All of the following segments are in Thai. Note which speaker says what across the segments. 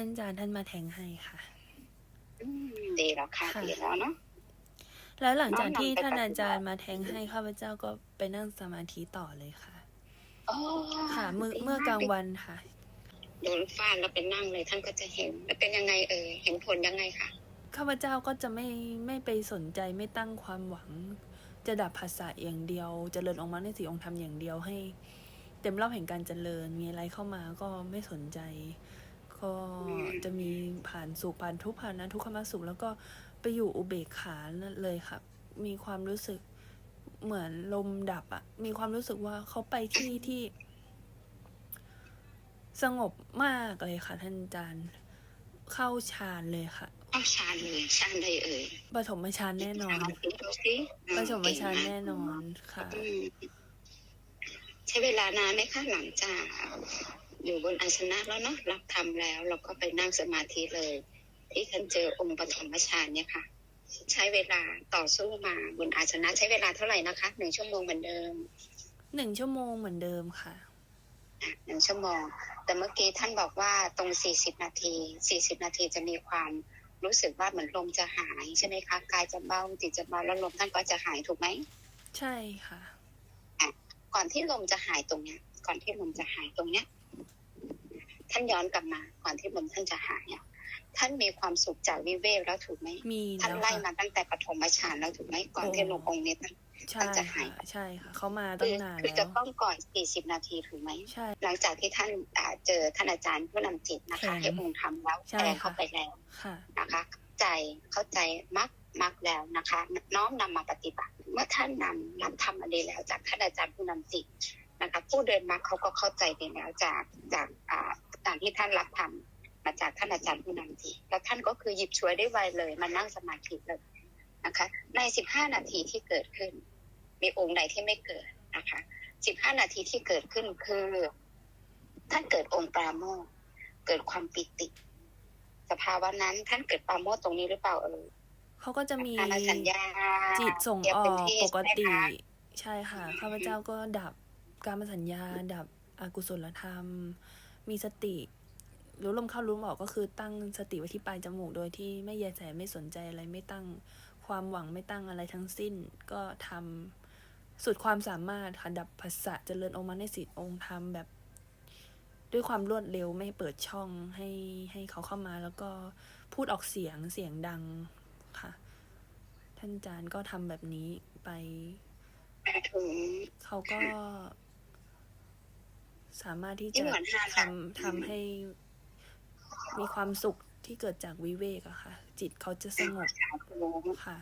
Speaker 1: านอาจารย์ท่านมาแทงให้ค่ะ
Speaker 2: อืมดีแล้วค่ะ
Speaker 1: ค่ะ
Speaker 2: ดีแล้วเนาะ
Speaker 1: แล้วหลังจากที่
Speaker 2: น้อมนำไป
Speaker 1: ท่านอาจารย์
Speaker 2: ปฏิบัติ
Speaker 1: มาแทงให้ข้าพเจ้าก็ไปนั่งสมาธิต่อเลยค่ะ
Speaker 2: อ๋อ
Speaker 1: ค่ะ เมื่อ
Speaker 2: ดี
Speaker 1: เมื่อกลาง
Speaker 2: ดี
Speaker 1: วันค่ะ
Speaker 2: โดนฟาดแล้วไปนั่งเลยท่านก็จะเห็นแล้วเป็นยังไงเอ่ยเห็นผลยังไงคะ
Speaker 1: ข้าพเจ้าก็จะไม่ไม่ไปสนใจไม่ตั้งความหวัง จะดับภาษาอย่างเดียวเจริญออกมาในสีองค์ธรรมอย่างเดียวให้ เต็มรอบแห่งการเจริญมีอะไรเข้ามาก็ไม่สนใจ ก็จะมีผ่านสุขผ่านทุกข์ผ่านนั้นทุกขมาสุข แล้วก็ไปอยู่อุเบกขานั่นเลยค่ะ มีความรู้สึกเหมือนลมดับอะมีความรู้สึกว่าเขาไปที่ที่ สงบมากเลยค่ะ ท่านอาจารย์เข้าฌานเลยค่ะ
Speaker 2: เข้าฌานเลยฌานใดเอ่ย
Speaker 1: ปฐมฌานแน่นอน
Speaker 2: ลงดูสิ
Speaker 1: ปฐมฌาน
Speaker 2: เก่ง
Speaker 1: แน่นอนค่ะ
Speaker 2: อืมใช้เวลานานไหมคะหลังจาก อยู่บนอาสนะแล้วเนาะรับทำแล้ว เราก็ไปนั่งสมาธิเลย ที่ท่านเจอองค์ปฐมฌานเนี่ยค่ะ ใช้เวลาต่อสู้มาบนอาสนะใช้เวลาเท่าไหร่นะคะหนึ่งชั่วโมงเหมือนเดิม
Speaker 1: หนึ่งชั่วโมงเหมือนเดิมค่ะ
Speaker 2: อะหนึ่งชั่วโมง แต่เมื่อกี้ท่านบอกว่าตรงสี่สิบนาทีสี่สิบนาทีจะมีความรู้สึกว่าเหมือนลมจะหายใช่ไหมคะกายจะเบาจิตจะเบาแล้วลมท่านก็จะหายถูกไหม
Speaker 1: ใช่ค่ะ
Speaker 2: ก่อนที่ลมจะหายตรงเนี้ย ก่อนที่ลมจะหายตรงเนี้ย ท่านย้อนกลับมาก่อนที่ลมท่านจะหายอะท่านมีความสุขจากวิเวกแล้วถูกไหม
Speaker 1: มี
Speaker 2: ท่าน
Speaker 1: แล้ว
Speaker 2: ไล่
Speaker 1: ค่ะ
Speaker 2: มาตั้งแต่ปฐมฌานแล้วถูกไหมก่อนที่ลงองค์นี้ท่าน
Speaker 1: ใช่
Speaker 2: ท่านจะหาย
Speaker 1: ค่ะใช่ค่ะเขามา
Speaker 2: คื
Speaker 1: ตั้ง
Speaker 2: อนา
Speaker 1: น
Speaker 2: คือ
Speaker 1: แล้
Speaker 2: จะ
Speaker 1: ว
Speaker 2: ต้องก่อนสี่สิบนาทีถูกไหม
Speaker 1: ใช่
Speaker 2: หลังจากที่ท่านอ่าเจอท่านอาจารย์ผู้นำจิตนะคะ
Speaker 1: แทง
Speaker 2: ให้องค์ทำแล้ว
Speaker 1: ใช่
Speaker 2: แทง
Speaker 1: ค่ะ
Speaker 2: เข้าไปแล้ว
Speaker 1: ค่ะ
Speaker 2: นะคะเข้าใจเข้าใจมักมักแล้วนะคะ น้อมนำมาปฏิบัติ เมื่อท่านนำนำทำมาดีแล้วจากท่านอาจารย์ผู้นำจิตนะคะผู้เดินมักเขาก็เข้าใจดีแล้วจากจากอ่า การที่ท่านรับทำมาจากท่านอาจารย์ผู้นำจิตแล้วท่านก็คือหยิบช่วยได้ไวเลยมานั่งสมาธิเลยนะคะ ในสิบห้านาทีที่เกิดขึ้น มีองค์ใดที่ไม่เกิดนะคะสิบห้านาทีที่เกิดขึ้นคือ ท่านเกิดองค์ปราโมทย์เกิดความปิติ สภาวะนั้นท่านเกิดปราโมทย์ตรงนี้หรือเปล่าเออ
Speaker 1: เขาก็จะมี
Speaker 2: การสัญญา
Speaker 1: จิตส่ง
Speaker 2: เตรียม
Speaker 1: ออ
Speaker 2: เต็ม
Speaker 1: ก
Speaker 2: ที่
Speaker 1: ปกติ
Speaker 2: ใช่ไหมคะ
Speaker 1: ใช่ค่ะข้าพเจ้าก็ดับการมสัญญา ดับอกุศลธรรม มีสติ รู้ลมเข้ารู้ลมออกก็คือตั้งสติไว้ที่ปลายจมูก โดยที่ไม่แยแสไม่สนใจอะไรไม่ตั้งความหวังไม่ตั้งอะไรทั้งสิ้น ก็ทำสุดความสามารถค่ะดับภาษะเจริญองค์มาในสิทธิองค์ธรรมแบบ ด้วยความรวดเร็วไม่เปิดช่องให้ให้เขาเข้ามา แล้วก็พูดออกเสียงเสียงดังค่ะ ท่านอาจารย์ก็ทำแบบนี้ไป
Speaker 2: ถึง
Speaker 1: เขาก็ สามารถที่
Speaker 2: ที่
Speaker 1: จะ
Speaker 2: เหมือนห้า
Speaker 1: ทำทำให้มีความสุขที่เกิดจากวิเวกอะค่ะ จิตเขาจะสงบค่ะ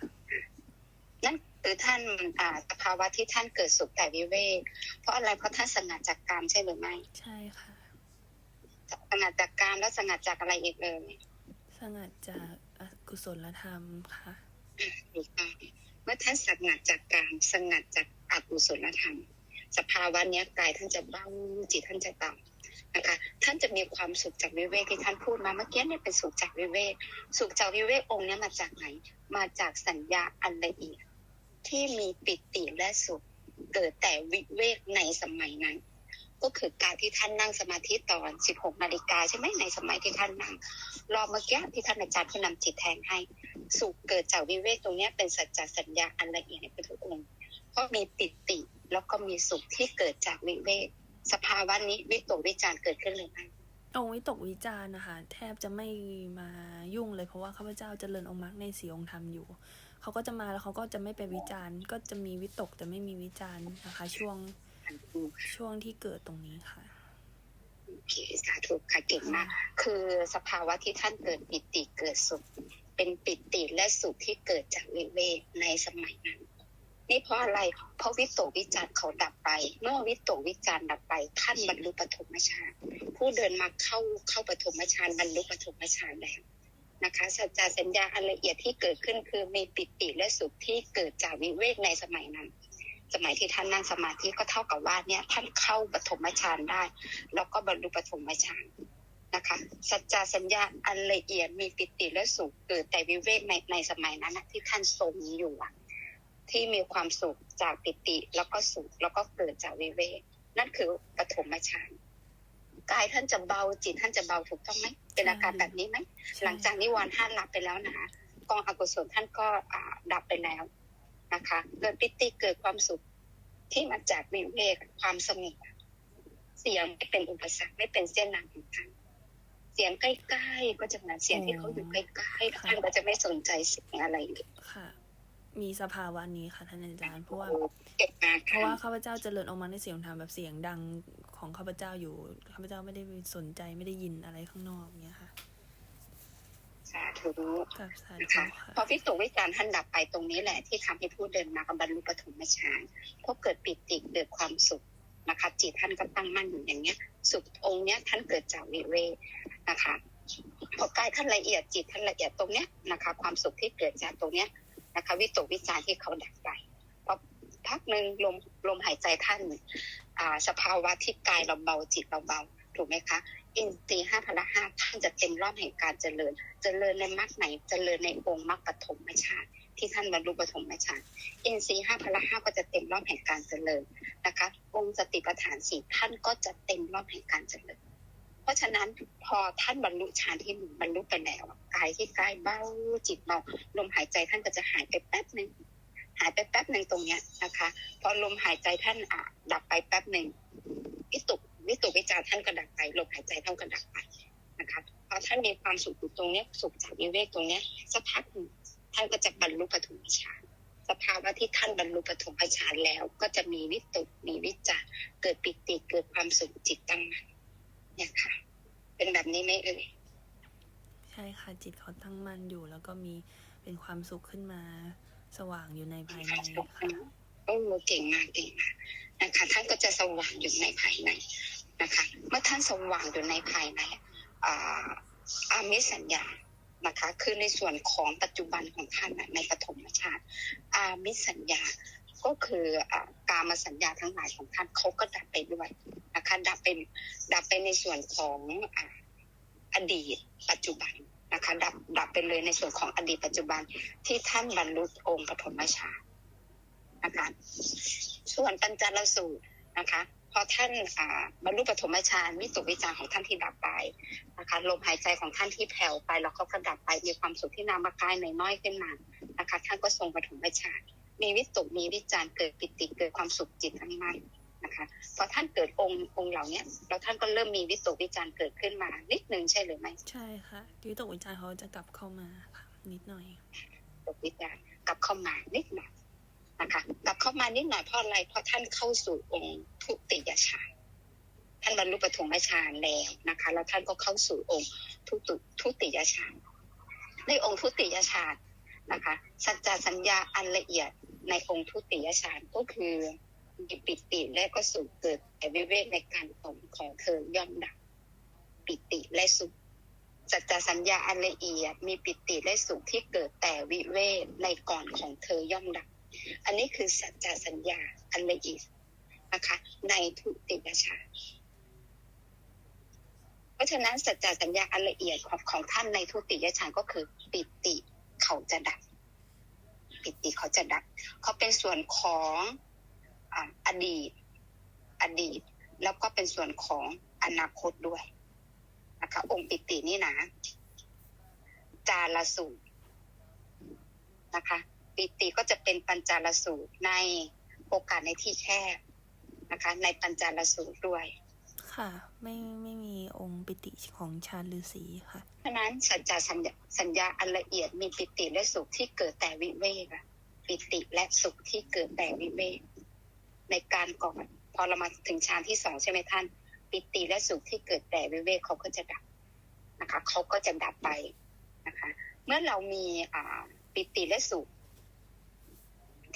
Speaker 2: นั่นคือท่านอ่าสภาวะที่ท่านเกิดสุขแต่วิเวกเพราะอะไรเพราะท่านสงัดจากกามใช่หรือไม่
Speaker 1: ใช่ค่ะ
Speaker 2: สงัดจากกามแล้วสงัดจากอะไรอีกเลย
Speaker 1: สงัดจากอกุศลธรรมค่ะ
Speaker 2: ถูกต้องเมื่อท่านสงัดจากกามสงัดจากอกุศลธรรม สภาวะเนี้ยกายท่านจะเบาจิตท่านจะต่ำนะคะ ท่านจะมีความสุขจากวิเวกที่ท่านพูดมาเมื่อกี้เนี่ยเป็นสุขจากวิเวก สุขจากวิเวกองค์นี้มาจากไหน มาจากสัญญาอันละเอียดที่มีปิติและสุขเกิดแต่วิเวกในสมัยนั้น ก็คือการที่ท่านนั่งสมาธิตอน 16 นาฬิกาใช่ไหมในสมัยที่ท่านนั่ง รอเมื่อกี้ที่ท่านอาจารย์ผู้นำจิตแทงให้ สุขเกิดจากวิเวกตรงนี้เป็นสัจจสัญญาอันละเอียดในพุทธองค์ เพราะมีปิติ แล้วก็มีสุขที่เกิดจากวิเวกสภาวะนี้วิตกวิจารณ์เกิดขึ้นเลยไหม
Speaker 1: องค์วิตกวิจารณ์นะคะ แทบจะไม่มายุ่งเลยเพราะว่าข้าพเจ้าเจริญองค์มรรคในสีองค์ธรรมอยู่เขาก็จะมาแล้วเขาก็จะไม่ไปวิจารณ์ก็จะมีวิตกแต่ไม่มีวิจารณ์นะคะ ช่วงช่วงที่เกิดตรงนี้ค่ะ
Speaker 2: โอเคสาธุค่ะเก่งมากคือสภาวะที่ท่านเกิดปิติเกิดสุข เป็นปิติและสุขที่เกิดจากวิเวกในสมัยนั้น นี่เพราะอะไร เพราะวิตกวิจารเขาดับไป เมื่อวิตกวิจารดับไปท่านบรรลุปฐมฌานผู้เดินมาเข้าเข้าปฐมฌานบรรลุปฐมฌานแล้วนะคะสัจจสัญญาอันละเอียดที่เกิดขึ้นคือมีปิติและสุขที่เกิดจากวิเวกในสมัยนั้น สมัยที่ท่านนั่งสมาธิก็เท่ากับว่าเนี่ยท่านเข้าปฐมฌานได้ แล้วก็บรรลุปฐมฌานนะคะสัจจสัญญาอันละเอียดมีปิติและสุขเกิดแต่วิเวกในในสมัยนั้นที่ท่านทรงอยู่อะ ที่มีความสุขจากปิติแล้วก็สุขแล้วก็เกิดจากวิเวกนั่นคือปฐมฌานกายท่านจะเบาจิตท่านจะเบาถูกต้องไหมเป็นอาการแบบนี้ไหม
Speaker 1: ใช่
Speaker 2: หลังจากนิวรณ์ห้ารับไปแล้วนะกองอกุศลท่านก็อ่าดับไปแล้วนะคะเกิดปิติเกิดความสุขที่มาจากวิเวกความสงบเสียงไม่เป็นอุปสรรคไม่เป็นเส้นนางของท่านเสียงใกล้ๆก็จะเหมือนเสียงที่เขาอยู่ใกล้ๆท่านก็จะไม่สนใจเสียงอะไรเลย
Speaker 1: ค่ะ มีสภาวะนี้ค่ะท่านอาจารย์เพราะว่า
Speaker 2: เก่งมาก
Speaker 1: เพ
Speaker 2: ค่ะ
Speaker 1: ราะว่าข้าพเจ้าเจริญออกมาในเสียงธรรมแบบเสียงดังของข้าพเจ้าอยู่ข้าพเจ้าไม่ได้สนใจไม่ได้ยินอะไรข้างนอกเนี้ยค่ะ
Speaker 2: สาธุ
Speaker 1: กับสา
Speaker 2: นะ
Speaker 1: ธุ
Speaker 2: คะ
Speaker 1: ค่ะ
Speaker 2: พอวิตกวิจารณ์ท่านดับไปตรงนี้แหละที่ทำให้ผู้เดินมากับบรรลุปฐมฌานเพราะเกิดปิติเกิดความสุขนะคะจิตท่านก็ตั้งมั่นอยู่อย่างเนี้ย สุของค์เนี้ยท่านเกิดจากวิเวกนะคะพอกายท่านละเอียดจิตท่านละเอียดตรงเนี้ยนะคะ ความสุขที่เกิดจากตรงเนี้ย นะคะ วิตกวิจารณ์ที่เขาดับไปพอพักหนึ่งลมลมหายใจท่านอ่าสภาวะที่กายเราเบาจิตเราเบาถูกไหมคะอินทรีห้าพละห้าท่านจะเต็มรอบแห่งการเจริญ เจริญในมรรคไหน เจริญในองค์มรรคปฐมฌานที่ท่านบรรลุปฐมฌานอินทรีห้าพละห้าก็จะเต็มรอบแห่งการเจริญนะคะ องค์สติปัฏฐานสี่ท่านก็จะเต็มรอบแห่งการเจริญ เพราะฉะนั้นพอท่านบรรลุฌานที่หนึ่งบรรลุไปแล้วกายที่กายเบาจิตเบาลมหายใจท่านก็จะหายไปแป๊บหนึ่งหายไปแป๊บหนึ่งตรงเนี้ยนะคะ พอลมหายใจท่านอะดับไปแป๊บหนึ่งวิตุกวิตุวิจารท่านก็ดับไปลมหายใจท่านก็ดับไปนะคะพอท่านมีความสุขอยู่ตรงเนี้ยสุขจากวิเวกตรงเนี้ยสักพักท่านก็จะบรรลุปฐมฌานสภาวะที่ท่านบรรลุปฐมฌานแล้ว ก็จะมีวิตุมีวิจารเกิดปิติเกิดความสุขจิตตั้งมั่น เนี่ยค่ะ เป็นแบบนี้ไหมเอ่ย
Speaker 1: ใช่ค่ะ จิตเขาตั้งมั่นอยู่ แล้วก็มีเป็นความสุขขึ้นมา สว่างอยู่ในภายในค่ะ
Speaker 2: โอ้เก่งมากเก่งมากนะคะ ท่านก็จะสว่างอยู่ในภายในนะคะ เมื่อท่านสว่างอยู่ในภายในอ่าอามิสสัญญานะคะคือในส่วนของปัจจุบันของท่านน่ะในปฐมฌานอามิสสัญญาก็คืออ่ากามสัญญาทั้งหลายของท่านเขาก็ดับไปด้วย นะคะดับเป็นดับไปในส่วนของอดีตปัจจุบันนะคะดับดับไปเลยในส่วนของอดีตปัจจุบันที่ท่านบรรลุองค์ปฐมฌานนะคะส่วนปัญจลสูตรนะคะพอท่านบรรลุปฐมฌานวิตุวิจารของท่านที่ดับไปนะคะลมหายใจของท่านที่แผ่วไป แล้วก็กระดับไปมีความสุขที่นามกายในน้อยๆขึ้นมานะคะท่านก็ทรงปฐมฌานมีวิตุมีวิจารเกิดปิติเกิดความสุขจิตทั้งนั้น นะคะพอท่านเกิดองค์องค์เหล่าเนี้ยแล้วท่านก็เริ่มมีวิตุวิจารเกิดขึ้นมานิดนึงใช่หรือไม่
Speaker 1: ใช่ค่ะวิตกวิจารณ์เขาจะกลับเข้ามาค่ะนิดหน่อย
Speaker 2: ตกวิจารกลับเข้ามานิดหน่อยนะคะกลับเข้ามานิดหน่อยเพราะอะไรเพราะท่านเข้าสู่องค์ทุติยฌานท่านบรรลุปฐมฌานแล้วนะคะ แล้วท่านก็เข้าสู่องค์ทุตุทุติยฌานในองค์ทุติยฌานนะคะสัจจสัญญาอันละเอียดในองค์ทุติยฌานก็คือ มีปิติและก็สุขเกิดแต่วิเวกในการของของเธอย่อมดับปิติและสุขสัจจสัญญาอันละเอียด มีปิติและสุขที่เกิดแต่วิเวกในก่อนของเธอย่อมดับ อันนี้คือสัจจสัญญาอันละเอียดนะคะ ในทุติยฌาเพราะฉะนั้นสัจจสัญญาอันละเอียดของของท่านในทุติยฌาก็คือ ปิติเขาจะดับ ปิติเขาจะดับเขาเป็นส่วนของ อ่าอดีต อดีต แล้วก็เป็นส่วนของอนาคตด้วยนะคะองค์ปิตินี่นะ จาลสูตรนะคะ ปิติก็จะเป็นปัญจาลสูตรในโอกาสในที่แคบนะคะ ในปัญจาลสูตรด้วย
Speaker 1: ค่ะ ไม่ไม่มีองค์ปิติของชาญฤาษีค่ะ
Speaker 2: เพราะฉะนั้นสัจจสัญญาสัญญาอันละเอียดมีปิติและสุขที่เกิดแต่วิเวกอะปิติและสุขที่เกิดแต่วิเวก ในการก่อนพอเรามาถึงฌานที่สองใช่ไหมท่าน ปิติและสุขที่เกิดแต่วิเวกเขาก็จะดับนะคะเขาก็จะดับไปนะคะ เมื่อเรามีอ่าปิติและสุข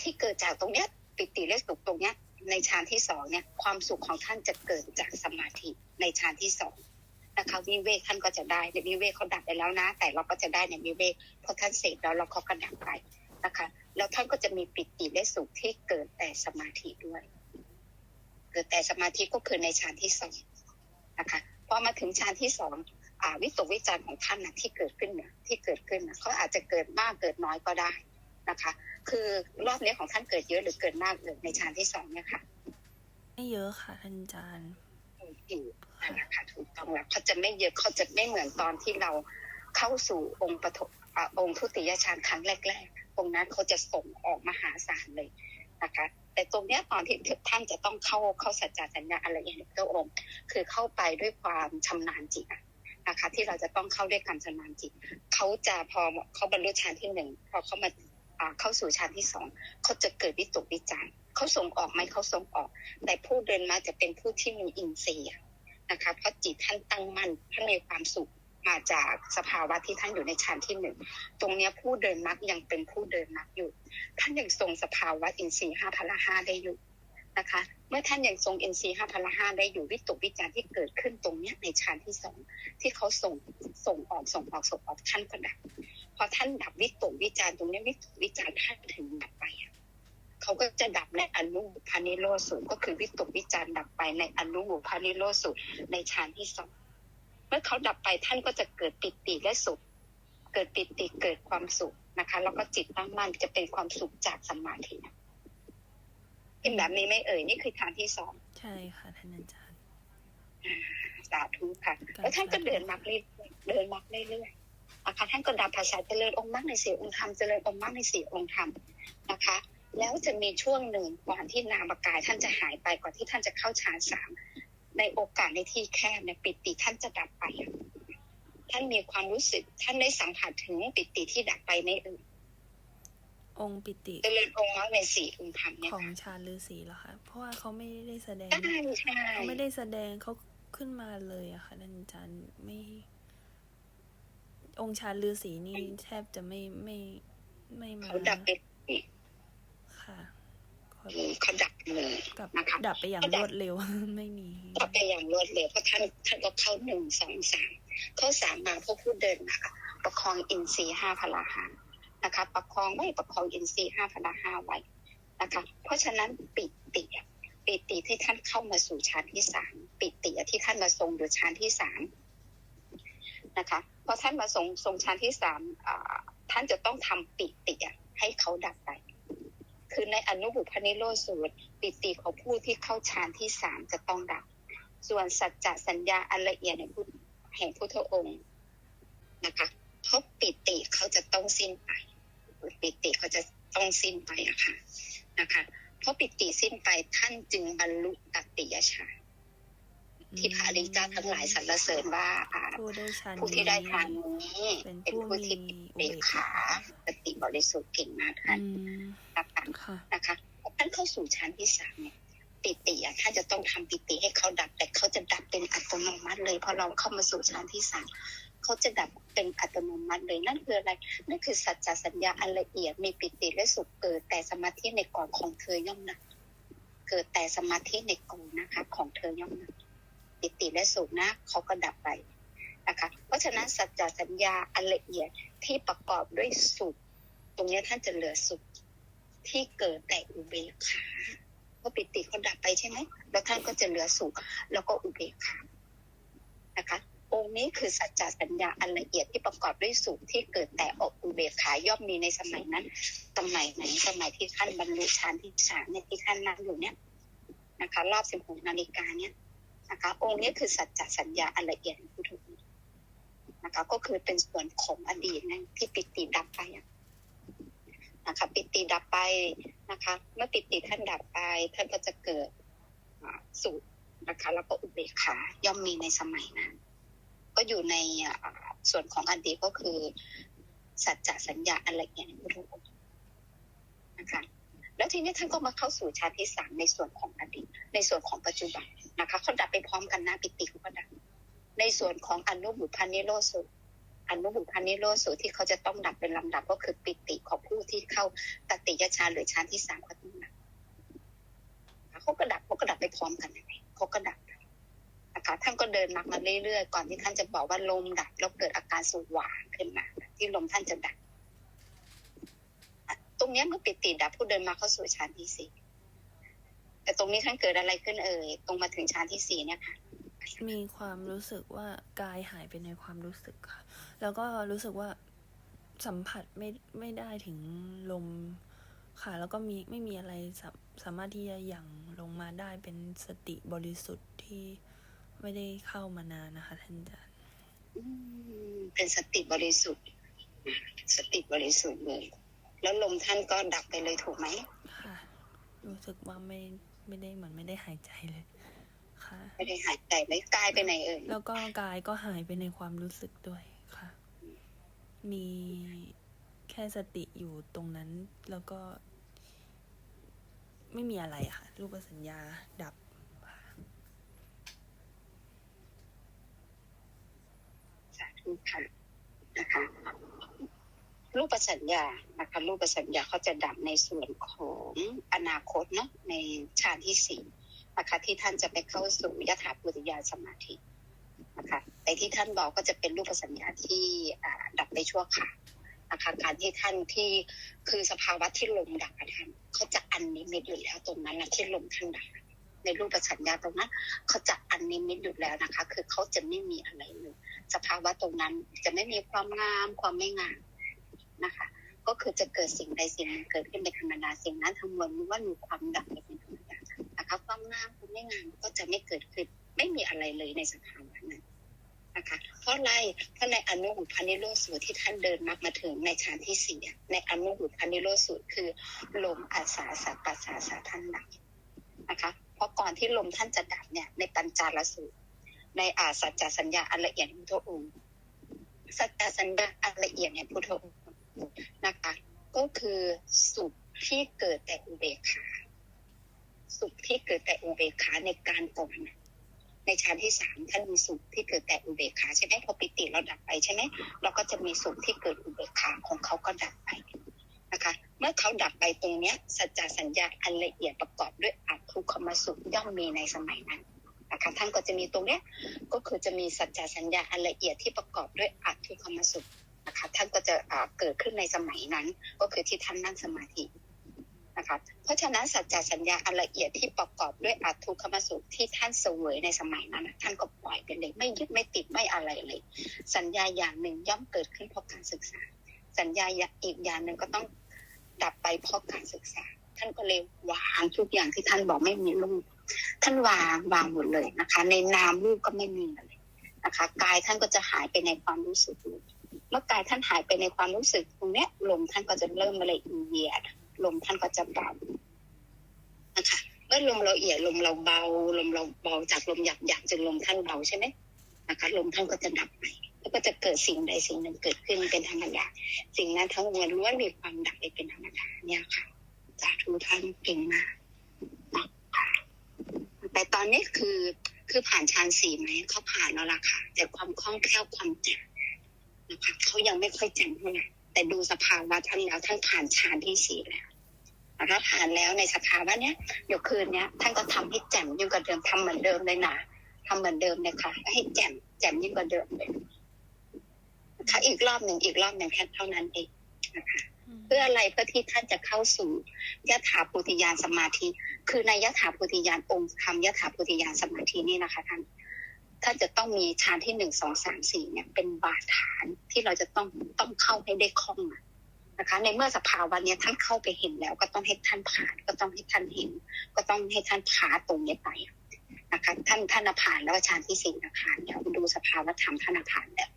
Speaker 2: ที่เกิดจากตรงเนี้ยปิติและสุขตรงเนี้ยในฌานที่สองเนี่ยความสุขของท่านจะเกิดจากสมาธิในฌานที่สองนะคะวิเวกท่านก็จะได้ในวิเวกเขาดับไปแล้วนะ แต่เราก็จะได้ในวิเวกเพราะท่านเสร็จแล้วเราเขาก็ดับไป นะคะ แล้วท่านก็จะมีปิติและสุขที่เกิดแต่สมาธิด้วย เกิดแต่สมาธิก็คือในฌานที่สองนะคะพอมาถึงฌานที่สองอ่าวิตกวิจารณ์ของท่านนะที่เกิดขึ้นเนี่ยที่เกิดขึ้นนะเขาอาจจะเกิดมากเกิดน้อยก็ได้นะคะ คือรอบนี้ของท่านเกิดเยอะหรือเกิดมากเกิดในฌานที่สองเนี่ยค่ะ
Speaker 1: ไม่เยอะค่ะท่านอาจารย์
Speaker 2: อยู่นั่นแหละค่ะถูกต้องแล้วเขาจะไม่เยอะเขาจะไม่เหมือนตอนที่เราเข้าสู่องค์ปฐมอ่าองค์ทุติยฌานครั้งแรกๆ ตรงนั้นเขาจะส่งออกมหาศาลเลยนะคะ แต่ตรงเนี้ยตอนที่ท่านจะต้องเข้าเข้าสัจจสัญญาอะไรอย่างนี้พระองค์คือเข้าไปด้วยความชำนาญจิตนะคะ ที่เราจะต้องเข้าด้วยความชำนาญจิตเขาจะพอเขาบรรลุฌานที่หนึ่งพอเขามาเข้าสู่ฌานที่สองเขาจะเกิดวิตกวิจารเขาส่งออกไหมเขาส่งออก แต่ผู้เดินมาจะเป็นผู้ที่มีอินทรีย์นะคะเพราะจิตท่านตั้งมั่นท่านมีความสุข มาจากสภาวะที่ท่านอยู่ในฌานที่หนึ่งตรงนี้ผู้เดินมรรคยังเป็นผู้เดินมรรคอยู่ ท่านยังทรงสภาวะอินทรีย์ห้าพละห้าได้อยู่นะคะ เมื่อท่านยังทรงอินทรีย์ห้าพละห้าได้อยู่วิตกวิจารที่เกิดขึ้นตรงนี้ในฌานที่สองที่เขาส่งส่งออกส่งออกส่งออกท่านก็ดับพอท่านดับวิตกวิจารตรงนี้วิตกวิจารท่านถึงดับไปเขาก็จะดับในอนุบุพานิโรสูตรก็คือวิตกวิจารดับไปในอนุบุพานิโรสูตรในฌานที่สอง เมื่อเขาดับไปท่านก็จะเกิดปิติและสุข เกิดปิติเกิดความสุขนะคะ แล้วก็จิตตั้งมั่นจะเป็นความสุขจากสมาธิเป็นแบบนี้ไหม่เอ่ยนี่คือฌานที่สอง
Speaker 1: ใช่ค่ะท่านอาจารย์
Speaker 2: สาธุค่ะ แล้วท่านก็เดินมรรคเรื่อยๆเดินมรรคเรื่อยๆนะคะท่านก็ดับภาษาเจริญองค์มรรคในสี่องค์ธรรมเจริญองค์มรรคในสี่องค์ธรรมนะคะแล้วจะมีช่วงหนึ่งก่อนที่นามกายท่านจะหายไปก่อนที่ท่านจะเข้าฌานสาม ในโอกาสในที่แคบในปิติท่านจะดับไปอะท่านมีความรู้สึก ท่านได้สัมผัสถึงปิติที่ดับไปในอื่น
Speaker 1: องค์ปิติ
Speaker 2: เจริญองค์มรรคในสี่องค์ธรรมเนี่ย
Speaker 1: ของชาลือสีเหรอคะเพราะว่าเขาไม่ได้แสดง
Speaker 2: ใช่ใช่
Speaker 1: เขาไม่ได้แสดงเขาขึ้นมาเลยอะค่ะท่านอาจารย์ไม่ องค์ชาลือสีนี่แทบจะไม่ไม่ไม่มา
Speaker 2: เขาดับไป
Speaker 1: ค่ะขอ
Speaker 2: เขาดับเลย
Speaker 1: กับ
Speaker 2: นะคะ
Speaker 1: ดับไปอย่างรวดเร็วไม่มี
Speaker 2: ก็ไปอย่างรวดเร็วเพราะท่านท่านก็เข้าหนึ่งสองสามเข้าสามมาเพราะผู้เดินมาประคองอินทรีย์ห้าพละห้านะคะ ประคองไว้ประคองอินทรีย์ห้าพละห้าไว้นะคะเพราะฉะนั้นปิติอะปิติที่ท่านเข้ามาสู่ฌานที่สามปิติอะที่ท่านมาทรงอยู่ฌานที่สามนะคะพอท่านมาทรงทรงฌานที่สามอ่าท่านจะต้องทำปิติอะให้เขาดับไป คือในอนุบุพนิโรธสูตรปิติของผู้ที่เข้าฌานที่สามจะต้องดับ ส่วนสัจจะสัญญาอันละเอียดในพุทธแห่งพุทธองค์นะคะเพราะปิติเขาจะต้องสิ้นไปปิติเขาจะต้องสิ้นไปอะค่ะนะคะเพราะปิติสิ้นไปท่านจึงบรรลุตติยฌาน ที่พระอริยเจ้าทั้งหลายสรรเสริญว่าอ่า
Speaker 1: ผู้ได้ฌาน
Speaker 2: ผู้ที่ได้ทาน
Speaker 1: นี้
Speaker 2: นี้
Speaker 1: เป็น
Speaker 2: เป็น
Speaker 1: ผู้
Speaker 2: ผู้ที่
Speaker 1: มี
Speaker 2: เบกขาสติบริสุทธิ์เก่งมากท่าน
Speaker 1: อืม
Speaker 2: นะคะ
Speaker 1: ค่ะ
Speaker 2: นะคะพอท่านเข้าสู่ชั้นที่สามเนี่ยปิติอะท่านจะต้องทำปิติให้เขาดับ แต่เขาจะดับเป็นอัตโนมัติเลยพอเราเข้ามาสู่ชั้นที่สามเขาจะดับเป็นอัตโนมัติเลยนั่นคืออะไรนั่นคือสัจจสัญญาอันละเอียดมีปิติและสุขเกิดแต่สมาธิในกองของเธอย่อมหนักเกิดแต่สมาธิในกองนะคะ ของเธอย่อมหนัก ปิติและสุขนะเขาก็ดับไปนะคะ เพราะฉะนั้นสัจจสัญญาอันละเอียดที่ประกอบด้วยสุข ตรงนี้ท่านจะเหลือสุขที่เกิดแต่อุเบกขาเพราะปิติเขาดับไปใช่ไหมแล้วท่านก็จะเหลือสุขแล้วก็อุเบกขานะคะ องค์นี้คือสัจจสัญญาอันละเอียดที่ประกอบด้วยสุขที่เกิดแต่ออกอุเบกขาย่อมมีในสมัยนั้น สมัยไหนสมัยที่ท่านบรรลุฌานที่สามเนี่ยที่ท่านนั่งอยู่เนี่ยนะคะ รอบสิบหกนาฬิกาเนี่ย นะคะ องค์นี้คือสัจจสัญญาอันละเอียดของพุทธองค์นะคะ ก็คือเป็นส่วนของอดีตนะที่ปิติดับไปนะคะ ปิติดับไปนะคะ เมื่อปิติท่านดับไป ท่านก็จะเกิดสุขนะคะแล้วก็อุเบกขาย่อมมีในสมัยนั้น ก็อยู่ในส่วนของอดีตก็คือ สัจจะสัญญาอันละเอียดในพุทธองค์นะคะ แล้วทีนี้ท่านก็มาเข้าสู่ชาติที่สามในส่วนของอดีต ในส่วนของปัจจุบันนะคะเขาดับไปพร้อมกันนะปิติเขาก็ดับในส่วนของอนุบุพานิโรธสูตรอนุบุพานิโรธสูตรที่เขาจะต้องดับเป็นลำดับก็คือปิติของผู้ที่เข้าตติยฌาหรือฌานที่สามเขาต้องดับเขาก็ดับเขาก็ดับไปพร้อมกันเลยเขาก็ดับนะคะท่านก็เดินมามาเรื่อยๆก่อนที่ท่านจะบอกว่าลมดับแล้วเกิดอาการสว่างขึ้นมาที่ลมท่านจะดับ ตรงเนี้ยเมื่อปิติดับผู้เดินมาเข้าสู่ฌานที่สี่แต่ตรงนี้ท่านเกิดอะไรขึ้นเอ่ยตรงมาถึงฌานที่สี่เนี่ยค่ะ
Speaker 1: มีความรู้สึกว่ากายหายไปในความรู้สึกค่ะ แล้วก็รู้สึกว่าสัมผัสไม่ไม่ได้ถึงลมค่ะ แล้วก็มีไม่มีอะไรสาสามารถที่จะหยั่งลงมาได้เป็นสติบริสุทธิ์ที่ไม่ได้เข้ามานานนะคะ ท่านอาจารย์
Speaker 2: อืมเป็นสติบริสุทธิ์ สติบริสุทธิ์เลย แล้วลมท่านก็ดับไปเลยถูกไหม
Speaker 1: ค่ะ รู้สึกว่าไม่ไม่ได้เหมือนไม่ได้หายใจเลย ค่ะ
Speaker 2: ไม่ได้หายใจเลยกายไปไหนเอ่ย
Speaker 1: แล้วก็กายก็หายไปในความรู้สึกด้วยค่ะ มีแค่สติอยู่ตรงนั้นแล้วก็ ไม่มีอะไรอะค่ะ รูปสัญญาดับค่ะ
Speaker 2: สาธุค่ะนะคะ รูปสัญญานะคะรูปสัญญาเขาจะดับในส่วนของอนาคตเนาะในฌานที่สี่นะคะที่ท่านจะไปเข้าสู่ยถาปุติยาสมาธินะคะแต่ที่ท่านบอกก็จะเป็นรูปสัญญาที่ดับไปชั่วขณะนะคะการที่ท่านที่คือสภาวะที่ลมดับท่านเขาจะอันนิมิตอยู่แล้วตรงนั้นนะที่ลมท่านดับในรูปสัญญาตรงนั้นเขาจะอันนิมิตอยู่แล้วนะคะ คือเขาจะไม่มีอะไรเลยสภาวะตรงนั้นจะไม่มีความงามความไม่งาม นะคะ ก็คือจะเกิดสิ่งใดสิ่งหนึ่งเกิดขึ้นเป็นธรรมดาสิ่งนั้นทั้งมวลล้วนมีความดับไปเป็นธรรมดานะคะความงามความไม่งามก็จะไม่เกิดขึ้นไม่มีอะไรเลยในสภาวะนั้นนะคะเพราะอะไรเพราะในอนุหุพันิโรธสูตรที่ท่านเดินมักมาถึงในฌานที่สี่ในอนุหุพันิโรธสูตรคือลมอาสาสัปัสสาสาท่านดับนะคะเพราะก่อนที่ลมท่านจะดับเนี่ยในปัญจารสูตร ในอาสัจจสัญญาอันละเอียดของพระองค์สัจจสัญญาอันละเอียดในพุทธองค์ นะคะ ก็คือสุขที่เกิดแต่อุเบกขาสุขที่เกิดแต่อุเบกขาในการก่อนในฌานที่สามท่านมีสุขที่เกิดแต่อุเบกขาใช่ไหมพอปิติเราดับไปใช่ไหมเราก็จะมีสุขที่เกิดอุเบกขาของเขาก็ดับไปนะคะ เมื่อเขาดับไปตรงเนี้ย สัจจสัญญาอันละเอียดประกอบด้วยอัตทุกขมสุขย่อมมีในสมัยนั้นนะคะท่านก็จะมีตรงเนี้ยก็คือจะมีสัจจสัญญาอันละเอียดที่ประกอบด้วยอัตถุคมสุข นะคะท่านก็จะเกิดขึ้นในสมัยนั้น ก็คือที่ท่านนั่งสมาธินะคะเพราะฉะนั้นสัจจสัญญาอันละเอียดที่ประกอบด้วยอัตถุคมสุขที่ท่านเสวยในสมัยนั้น ท่านก็ปล่อยไปเลยไม่ยึดไม่ติดไม่อะไรเลย สัญญาอย่างหนึ่งย่อมเกิดขึ้นเพราะการศึกษา สัญญาอีกอย่างหนึ่งก็ต้องดับไปเพราะการศึกษา ท่านก็เลยวางทุกอย่างที่ท่านบอกไม่มีลูกท่านวางวางหมดเลยนะคะ ในนามรูปก็ไม่มีเลยนะคะ กายท่านก็จะหายไปในความรู้สึก เมื่อกายท่านหายไปในความรู้สึกตรงเนี้ยลมท่านก็จะเริ่มละเอียดลมท่านก็จะเบานะคะเมื่อลมเราเอียดลมเราเบา ลมเราเบาจากลมหยาบหยาบจนลมท่านเบาใช่ไหมนะคะลมท่านก็จะดับไปแล้วก็จะเกิดสิ่งใดสิ่งหนึ่งเกิดขึ้นเป็นธรรมดาสิ่งนั้นทั้งมวลล้วนมีความดับไปเป็นธรรมดาเนี่ยค่ะสาธุท่านเก่งมากนะคะแต่ตอนนี้คือคือผ่านฌานสี่ไหมเขาผ่านแล้วล่ะค่ะ แต่ความคล่องแคล่วความแจ่ม นะคะเขายังไม่ค่อยแจ่มเท่าไหร่แต่ดูสภาวะท่านแล้วท่านผ่านฌานที่สี่แล้วนะคะผ่านแล้วในสภาวะเนี้ยเดี๋ยวคืนเนี้ยท่านก็ทำให้แจ่มยิ่งกว่าเดิมทำเหมือนเดิมเลยนะทำเหมือนเดิมเลยค่ะ ให้แจ่มแจ่มยิ่งกว่าเดิมเลยนะคะอีกรอบหนึ่งอีกรอบหนึ่งแค่เท่านั้นเองนะคะเพื่ออะไรเพื่อที่ท่านจะเข้าสู่ยถาปุติยานสมาธิ คือในยถาปุติยานองค์คำยถาปุติยานสมาธินี่นะคะท่าน ท่านจะต้องมีฌานที่หนึ่งสองสามสี่เนี่ยเป็นบาดฐานที่เราจะต้องต้องเข้าให้ได้คล่องนะคะ ในเมื่อสภาวะเนี้ยท่านเข้าไปเห็นแล้ว ก็ต้องให้ท่านผ่าน ก็ต้องให้ท่านเห็น ก็ต้องให้ท่านผ่าตรงนี้ไปนะคะท่านท่านผ่านแล้วฌานที่สี่นะผ่านแล้วดูสภาวะธรรมท่านผ่านแล้ว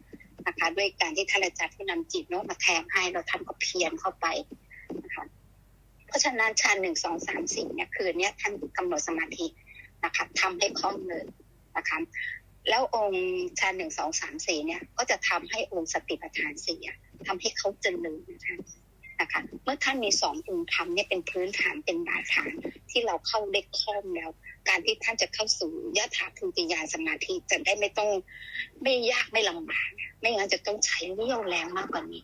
Speaker 2: นะคะด้วยการที่ท่านอาจารย์ผู้นำจิตเนาะมาแทงให้เราท่านก็เพียรเข้าไปนะคะเพราะฉะนั้นฌานหนึ่งสองสามสี่เนี่ยคืนเนี้ยท่านกำหนดสมาธินะคะทำให้คล่องเลยนะคะ แล้วองค์ฌานหนึ่งสองสามสี่เนี่ย ก็จะทำให้องค์สติปัฏฐานสี่อะทำให้เขาเจริญนะคะนะคะ เมื่อท่านมีสององค์ธรรมเนี่ยเป็นพื้นฐานเป็นบาดฐานที่เราเข้าได้คล่องแล้ว การที่ท่านจะเข้าสู่ยถาภูติยานสมาธิจะได้ไม่ต้องไม่ยากไม่ลำบากไม่งั้นจะต้องใช้เรี่ยวแรงมากกว่านี้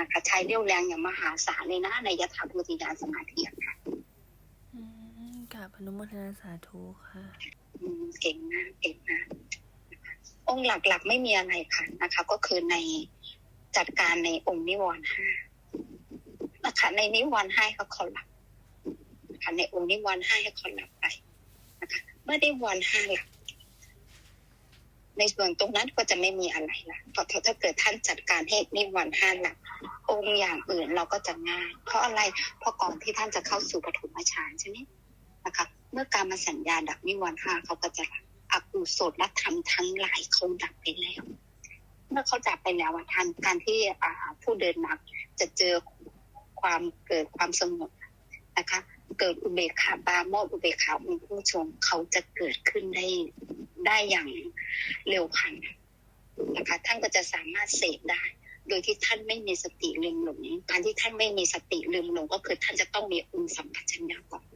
Speaker 2: นะคะใช้เรี่ยวแรงอย่างมหาศาลเลยนะในยถาภูติยานสมาธิอะค่ะ
Speaker 1: อืมกราบอนุโมทนาสาธุค่ะ
Speaker 2: อืมเก่งมากเก่งมากนะคะ องค์หลักๆ ไม่มีอะไรค่ะนะคะ ก็คือในจัดการในองค์นิวรณ์ห้านะคะ ในนิวรณ์ห้าเขาขอหลับนะคะในองค์นิวรณ์ห้าให้เขาหลับไปนะคะเมื่อได้วรณ์ห้าหลับในส่วนตรงนั้นก็จะไม่มีอะไรละเพราะถ้าเกิดท่านจัดการให้นิวรณ์ห้าหลับองค์อย่างอื่นเราก็จะง่าย เพราะอะไร เพราะก่อนที่ท่านจะเข้าสู่ปฐมฌานใช่ไหมนะคะ เมื่อการมาสัญญาดับนิวรณ์ห้าเขาก็จะหลับ อกุศลธรรมทั้งหลายเขาดับไปแล้ว เมื่อเขาดับไปแล้วอะท่านการที่ผู้เดินนักจะเจอความเกิดความสงบนะคะ เกิดอุเบกขาบาโมดอุเบกขาองค์ผู้ชมเขาจะเกิดขึ้นได้ได้อย่างเร็วพันนะคะ ท่านก็จะสามารถเสพได้ โดยที่ท่านไม่มีสติลืมหลงการที่ท่านไม่มีสติลืมหลงก็คือท่านจะต้องมีองค์สัมปชัญญะก่อนนะคะก่อน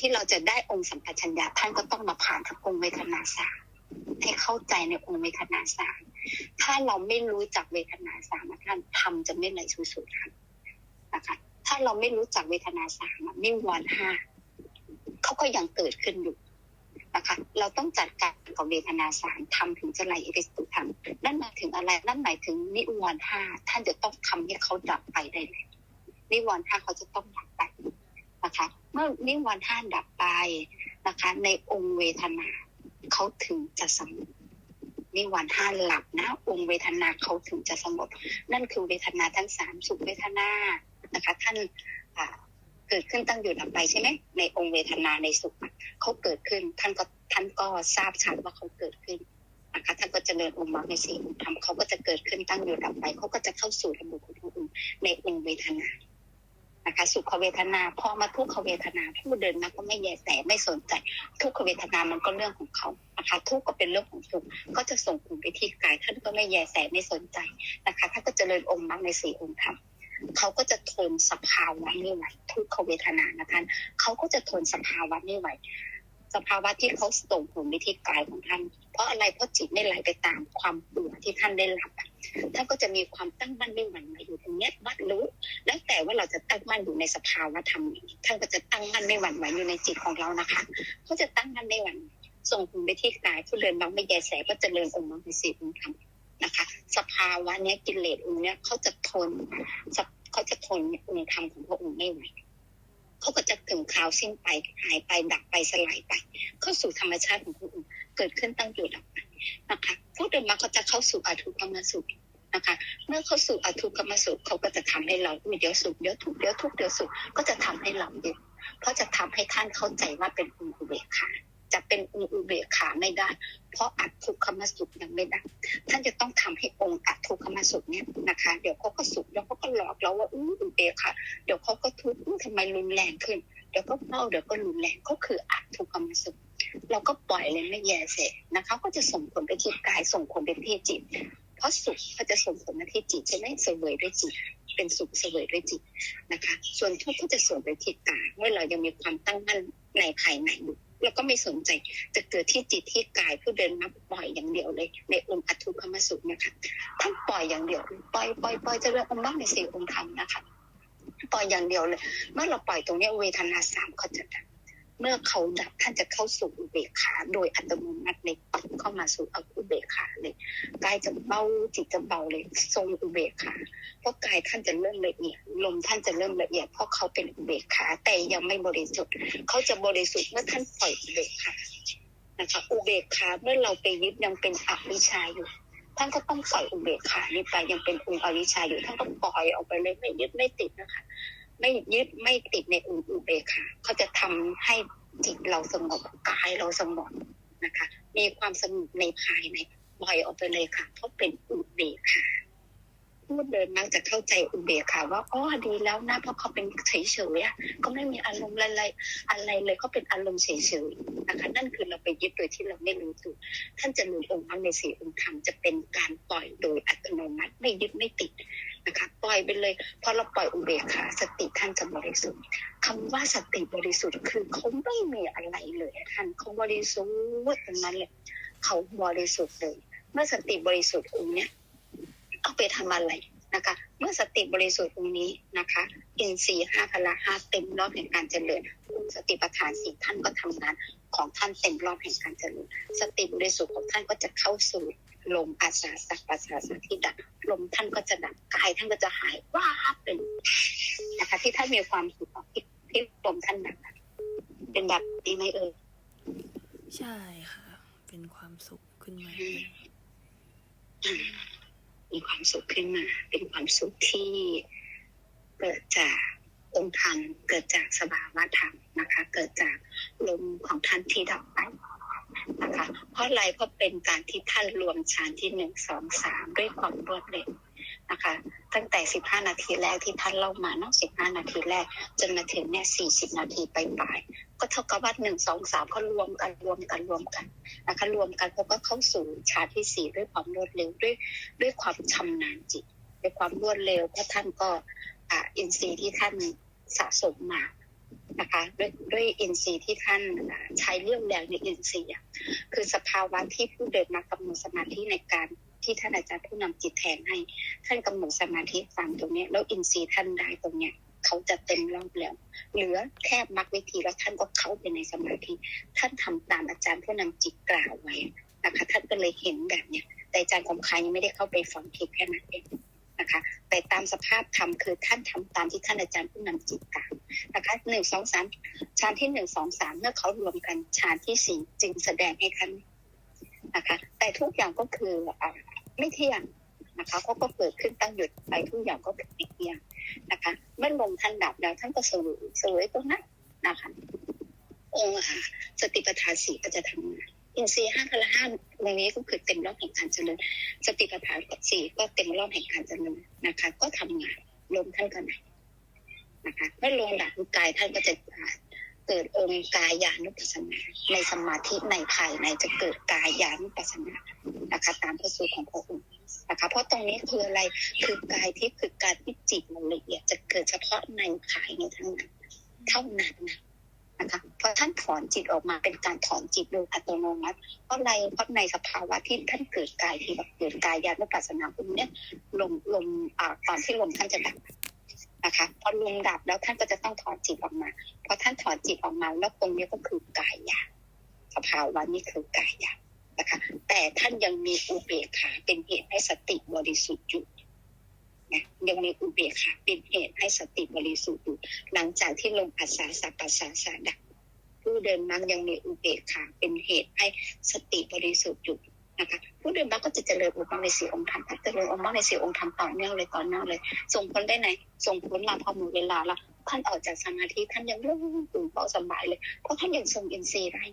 Speaker 2: ที่เราจะได้องค์สัมปชัญญะท่านก็ต้องมาผ่านทั้งองค์เวทนาสามให้เข้าใจในองค์เวทนาสามถ้าเราไม่รู้จักเวทนาสามท่านทำจะไม่ไหลสู่สู่ธรรมนะคะ ถ้าเราไม่รู้จักเวทนาสามอะนิวรณ์ห้าเขาก็ยังเกิดขึ้นอยู่นะคะ เราต้องจัดการกับเวทนาสามทำถึงจะไหลไปสู่ธรรมนั่นหมายถึงอะไร นั่นหมายถึงนิวรณ์ห้าท่านจะต้องทำให้เขาดับไปได้เลยนิวรณ์ห้าเขาจะต้องดับไป นะคะ เมื่อนิวรณ์ห้าดับไปนะคะ ในองค์เวทนาเขาถึงจะสงบนิวรณ์ห้าหลับนะองค์เวทนาเขาถึงจะสงบนั่นคือเวทนาทั้งสามสุขเวทนานะคะ ท่านเกิดขึ้นตั้งอยู่ดับไปใช่ไหมในองค์เวทนาในสุขเขาเกิดขึ้นท่านก็ท่านก็ทราบชัดว่าเขาเกิดขึ้นนะคะท่านก็เจริญองค์มรรคในสี่องค์ธรรมเขาก็จะเกิดขึ้นตั้งอยู่ดับไปเขาก็จะเข้าสู่ระบบของอื่นในองค์เวทนา นะคะ สุขเวทนาพอมาทุกขเวทนาผู้เดินมาก็ไม่แยแสไม่สนใจ ทุกขเวทนามันก็เรื่องของเขานะคะ ทุกก็เป็นเรื่องของสุขก็จะส่งผลไปที่กายท่านก็ไม่แยแสไม่สนใจนะคะท่านก็เจริญองค์มรรคในสี่องค์ธรรมเขาก็จะทนสภาวะไม่ไหวทุกขเวทนานะท่านเขาก็จะทนสภาวะไม่ไหว สภาวะที่เขาส่งผลไปที่กายของท่าน เพราะอะไรเพราะจิตไม่ไหลไปตามความปวดที่ท่านได้รับอะท่านก็จะมีความตั้งมั่นไม่หวั่นไหวอยู่ตรงเนี้ยวัดรู้ แล้วแต่ว่าเราจะตั้งมั่นอยู่ในสภาวะธรรมท่านก็จะตั้งมั่นไม่หวั่นไหวอยู่ในจิตของเรานะคะเขาจะตั้งมั่นไม่หวั่นส่งผลไปที่กายผู้เรียนบางไม่แยแสก็จะเริญองค์มรรคใสี่องค์ธรรมนะคะ สภาวะเนี้ยกิเลสองค์เนี้ยเขาจะทนเขาจะทนองค์ธรรมของพระองค์ไม่ไหวเขาก็จะถึงคราวสิ้นไปหายไปดับไปสลายไป เข้าสู่ธรรมชาติของพระองค์เกิดขึ้นตั้งอยู่ดับไปนะคะพวกเดินมาเขาจะเข้าสู่อาทุกขมสุขนะคะ เมื่อเข้าสู่อาทุกขมสุขเขาก็จะทำให้เราเดี๋ยวสุขเดี๋ยวทุกเดี๋ยวทุกเดี๋ยวสุขก็จะทำให้เราเยอะเพราะจะทำให้ท่านเข้าใจว่าเป็นอุเบกขาจะเป็นอุเบกขาไม่ได้ เพราะอัตทุกขมสุขยังไม่ได้ท่านจะต้องทำให้องค์อัตทุกขมสุขเนี่ยนะคะ เดี๋ยวเขาก็สุขเดี๋ยวเขาก็หลอกเราว่าอู้อุเบกขาเดี๋ยวเขาก็ทุกข์ทำไมรุนแรงขึ้น เดี๋ยวก็เมาเดี๋ยวก็รุนแรงก็คืออัตทุกขมสุข เราก็ปล่อยเลยไม่แยเสร็จนะคะ ก็จะส่งผลไปที่กายส่งผลไปที่จิต เพราะสุขก็จะส่งผลมาที่จิตใช่ไหมเสวยด้วยจิต เป็นสุขเสวยด้วยจิตนะคะ ส่วนทุกข์ก็จะส่งไปที่กายเมื่อเรายังมีความตั้งมั่นในภายในอยู่เราก็ไม่สนใจจะเกิดที่จิตที่กายผู้เดินมาปล่อยอย่างเดียวเลย ในองค์อัตถุขมสุขนะคะท่านปล่อยอย่างเดียวปล่อยปล่อยปล่อยจะเรื่ององค์มรรคในสี่องค์ธรรมนะคะปล่อยอย่างเดียวเลย เมื่อเราปล่อยตรงนี้เวทนาสามเขาจะดับ เมื่อเขาดับท่านจะเข้าสู่อุเบกขา โดยอัตโนมัติเลยปัดเข้ามาสู่อุเบกขาเลยกายจะเบาจิตจะเบาเลยทรงอุเบกขาเพราะกายท่านจะเริ่มละเอียดลมท่านจะเริ่มละเอียดเพราะเขาเป็นอุเบกขา แต่ยังไม่บริสุทธิ์เขาจะบริสุทธิ์เมื่อท่านปล่อยอุเบกขานะคะอุเบกขาเมื่อเราไปยึดยังเป็นอวิชชาอยู่ท่านก็ต้องปล่อยอุเบกขานี้ไปยังเป็นองค์อวิชชาอยู่ท่านก็ปล่อยออกไปเลยไม่ยึดไม่ติดนะคะ ไม่ยึดไม่ติดในองค์อุเบกขาเขาจะทำให้จิตเราสงบกายเราสงบนะคะ มีความสงบในภายในปล่อยออกไปเลยค่ะ เพราะเป็นอุเบกขาพูดเดินมักจะเข้าใจอุเบกขาว่าอ๋อดีแล้วนะเพราะเขาเป็นเฉยๆอะก็ไม่มีอารมณ์อะไรอะไรเลยเขาเป็นอารมณ์เฉยๆนะคะนั่นคือเราไปยึดโดยที่เราไม่รู้ตัวท่านจะหนุนองค์มรรคในสี่องค์ธรรมจะเป็นการปล่อยโดยอัตโนมัติไม่ยึดไม่ติด นะคะปล่อยไปเลยพอเราปล่อยอุเบกขาสติท่านจะบริสุทธิ์คำว่าสติบริสุทธิ์คือเขาไม่มีอะไรเลยท่านเขาบริสุทธิ์ตรงนั้นเลยเขาบริสุทธิ์เลย เมื่อสติบริสุทธิ์องค์เนี้ยเอาไปทำอะไรนะคะ เมื่อสติบริสุทธิ์องค์นี้นะคะ อินทรีย์ห้าพละห้าเต็มรอบแห่งการเจริญสติปัฏฐานสี่ท่านก็ทำงานของท่านเต็มรอบแห่งการเจริญสติบริสุทธิ์ของท่านก็จะเข้าสู่ ลมอาสาสักปัสาสะที่ดับลมท่านก็จะดับกายท่านก็จะหายว่าเป็นนะคะ ที่ท่านมีความสุขที่ที่ลมท่านดับเป็นแบบนี้ไหมเอ่ย
Speaker 1: ใช่ค่ะ เป็นความสุขขึ้นมา
Speaker 2: ม,มีความสุขขึ้นมา เป็นความสุขที่เกิดจากองค์ธรรมเกิดจากสภาวะธรรมนะคะ เกิดจากลมของท่านที่ดับไป นะคะ เพราะอะไรเพราะเป็นการที่ท่านรวมฌานที่หนึ่งสองสามด้วยความรวดเร็วนะคะ ตั้งแต่สิบห้านาทีแรกที่ท่านเล่ามาเนอกสิบห้านาทีแรก จนมาถึงเนี่ยสี่สิบนาทีไปปลายก็เท่ากับว่าหนึ่งสองสามเขารวมกันรวมกันรวมกันนะคะรวมกันเขาก็เข้าสู่ฌานที่สี่ด้วยความรวดเร็วด้วยด้วยความชำนาญจิตด้วยความรวดเร็วเพราะท่านก็อ่าอินทรีย์ที่ท่านสะสมมา นะคะด้วยด้วยอินทรีย์ที่ท่านใช้เรี่ยวแรงในอินทรีย์คือสภาวะที่ผู้เดินมากำหนดสมาธิในการที่ท่านอาจารย์ผู้นำจิตแทนให้ ท่านกำหนดสมาธิฟังตรงเนี้ยแล้วอินทรีย์ท่านได้ตรงเนี้ยเขาจะเต็มรอบแล้ว เหลือแค่มรรควิธีแล้วท่านก็เข้าไปในสมาธิท่านทำตามอาจารย์ผู้นำจิตกล่าวไว้นะคะท่านก็เลยเห็นแบบเนี้ยแต่อาจารย์คำคายยังไม่ได้เข้าไปฟังเทปแค่นั้นเอง นะคะ แต่ตามสภาพธรรมคือท่านทำตามที่ท่านอาจารย์ผู้นำจิตกล่าวนะคะหนึ่งสองสามฌานที่หนึ่งสองสามเมื่อเขารวมกันฌานที่สี่จึงแสดงให้ท่านนะคะ แต่ทุกอย่างก็คืออไม่เที่ยงนะคะเขาก็เกิดขึ้นตั้งหยุดไปทุกอย่างก็เป็นไม่เที่ยงนะคะเมื่อลมท่านดับแล้วท่านก็สวยสวยตรงนั้นนะคะองค์อ่าสติปัฏฐานสี่ก็จะทำงาน อินทรีย์ห้าพละห้าตรงนี้ก็คือเต็มรอบแห่งการเจริญ สติปัฏฐานสี่ก็เต็มรอบแห่งการเจริญนะคะ ก็ทำงานลมท่านก็ไหนนะคะเมื่อลมดับกายท่านก็จะเกิดองค์กายานุปัสสนาในสมาธิในภายในจะเกิดกายานุปัสสนานะคะ ตามพระสูตรของพระองค์นะคะเพราะตรงนี้คืออะไรคือกายที่คือการที่จิตมันละเอียดจะเกิดเฉพาะในภายในทั้งนั้น เท่านั้นนะ นะคะเพราะท่านถอนจิตออกมาเป็นการถอนจิตโดยอัตโนมัติ เพราะอะไรเพราะในสภาวะที่ท่านเกิดกายที่แบบเกิดกายญาณปัสสนาคุณเนี่ยลมลมอ่าตอนที่ลมท่านจะดับนะคะพอลมดับแล้วท่านก็จะต้องถอนจิตออกมาพอท่านถอนจิตออกมาแล้วตรงนี้ก็คือกายญาสภาวะนี้คือกายญานะคะแต่ท่านยังมีอุเบกขาเป็นเหตุให้สติบริสุทธิ์อยู่ นะยังมีอุเบกขาเป็นเหตุให้สติบริสุทธิ์อยู่หลังจากที่ลมอัศสาสะปัสสาสะดับผู้เดินมักยังมีอุเบกขาเป็นเหตุให้สติบริสุทธิ์อยู่นะคะผู้เดินมักก็จะเจริญองค์มในสี่องค์ธรรมเจริญองค์มรรคในสี่องค์ธรรมต่อเนื่องเลยต่อเนื่องเลย ส่งผลได้ไหนส่งผลมาพอหมดเวลาล้วท่านออกจากสมาธิท่านยังเรื่องตื่นเบาสบายเลยเพราะท่านยังทรงอินทรีย์ได้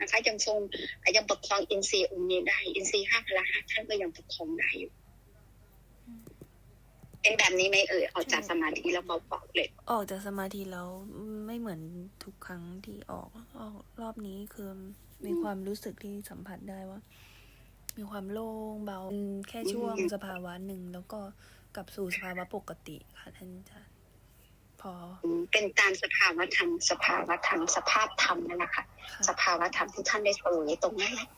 Speaker 2: นะคะยังทรงยังประคองอินทรีย์องค์นี้ได้อินทรีย์ห้าพละห้าท่านก็ยังประคองได้อยู่ เป็นแบบนี้ไหมเอ่ยออกจากสมาธิแล้วเบาๆเลย
Speaker 1: ออกจากสมาธิแล้วไม่เหมือนทุกครั้งที่ออกออกรอบนี้คือมีความรู้สึกที่สัมผัสได้ว่า มีความโล่งเบาแค่ช่วงสภาวะหนึ่งแล้วก็กลับสู่สภาวะปกติค่ะท่านอาจารย์พอ
Speaker 2: เป็นตามสภาวะธรรมสภาวะธรรมสภาพธรรมนั่นแหละค่ะ
Speaker 1: ค่ะ
Speaker 2: สภาวะธรรมที่ท่านได้เสวยตรงนั้นแหละ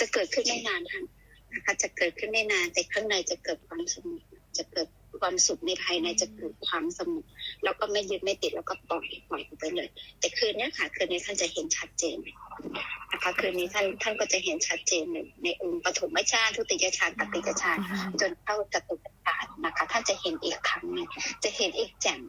Speaker 2: จะเกิดขึ้นไม่นานท่านนะคะจะเกิดขึ้นไม่นานแต่ข้างในจะเกิดความสงบจะเกิด ความสุขในภายในจะเกิดความสงบแล้วก็ไม่ยึดไม่ติดแล้วก็ปล่อยปล่อยไปเลย แต่คืนนี้ค่ะ คืนนี้ท่านจะเห็นชัดเจนนะคะคืนนี้ท่านท่านก็จะเห็นชัดเจนในในองค์ปฐมฌานทุติยฌานตติยฌานจนเข้าจตุตฌานนะคะท่านจะเห็นอีกครั้งหนึงจะเห็นอีกแจ่ม